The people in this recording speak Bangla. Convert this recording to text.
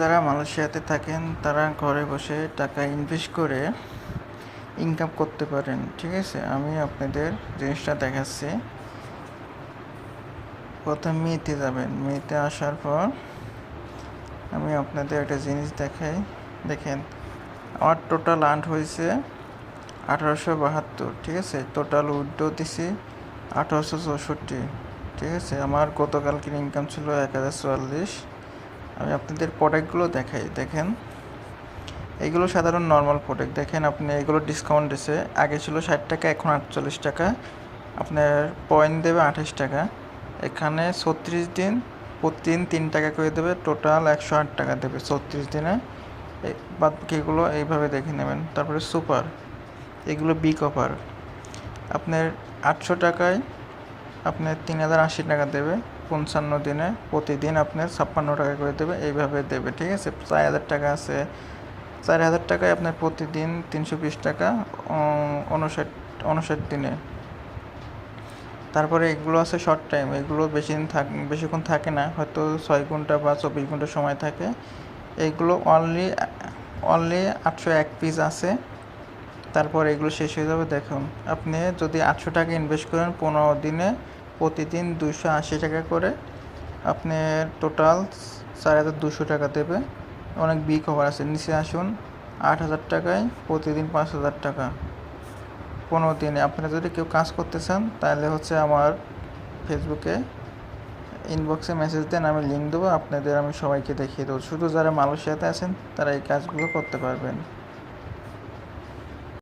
যারা মালয়েশিয়াতে থাকেন, তারা ঘরে বসে টাকা ইনভেস্ট করে ইনকাম করতে পারেন, ঠিক আছে? আমি আপনাদের জিনিসটা দেখাচ্ছি। প্রথম মেতে যাবেন। মেতে আসার পর আমি আপনাদের একটা জিনিস দেখাই। দেখেন, আমার টোটাল আর্ন হয়েছে আঠারোশো বাহাত্তর, ঠিক আছে? টোটাল উইড্রো দিছি আঠারোশো চৌষট্টি, ঠিক আছে? আমার গতকালকের ইনকাম ছিল এক হাজার চুয়াল্লিশ। আমি আপনাদের প্রোডাক্টগুলো দেখাই। দেখেন, এগুলো সাধারণ নর্মাল প্রোডাক্ট দেখেন, আপনি এগুলো ডিসকাউন্ট দিছে। আগে ছিল ষাট টাকা, এখন আটচল্লিশ টাকা। আপনার পয়েন্ট দেবে আঠাশ টাকা। এখানে ছত্রিশ দিন প্রতিদিন তিন টাকা করে দেবে। টোটাল একশো আট টাকা দেবে ছত্রিশ দিনে। বাদ বাকিগুলো এইভাবে দেখে নেবেন। তারপরে সুপার এগুলো বিগ অফার আপনার আটশো টাকায় আপনার তিন হাজার আশি টাকা দেবে। পঞ্চান্ন দিনে প্রতিদিন আপনার ছাপ্পান্ন টাকা করে দেবে, এইভাবে দেবে, ঠিক আছে? চার হাজার টাকা আছে। চার হাজার টাকায় আপনার প্রতিদিন তিনশো বিশ টাকা উনষাট উনষাট দিনে। তারপরে এগুলো আছে শর্ট টাইম এগুলো বেশি দিন থাক, বেশিক্ষণ থাকে না, হয়তো ছয় ঘণ্টা বা চব্বিশ ঘণ্টা সময় থাকে। এইগুলো অনলি অনলি আটশো এক পিস আছে। তারপর এগুলো শেষ হয়ে যাবে, দেখুন। আপনি যদি আটশো টাকা ইনভেস্ট করেন, পনেরো দিনে প্রতিদিন দুশো আশি টাকা করে। আপনি টোটাল চার হাজার দুশো টাকা দেবে। অনেক বি কভার আছে। নিচে আসুন, আট হাজার টাকায় প্রতিদিন পাঁচ হাজার টাকা। পনেরো দিনে আপনারা যদি কেউ কাজ করতে চান, তাহলে হচ্ছে আমার ফেসবুকে ইনবক্সে মেসেজ দেন, আমি লিঙ্ক দেবো। আপনাদের, আমি সবাইকে দেখিয়ে দেবো। শুধু যারা মালয়েশিয়াতে আছেন, তারা এই কাজগুলো করতে পারবেন।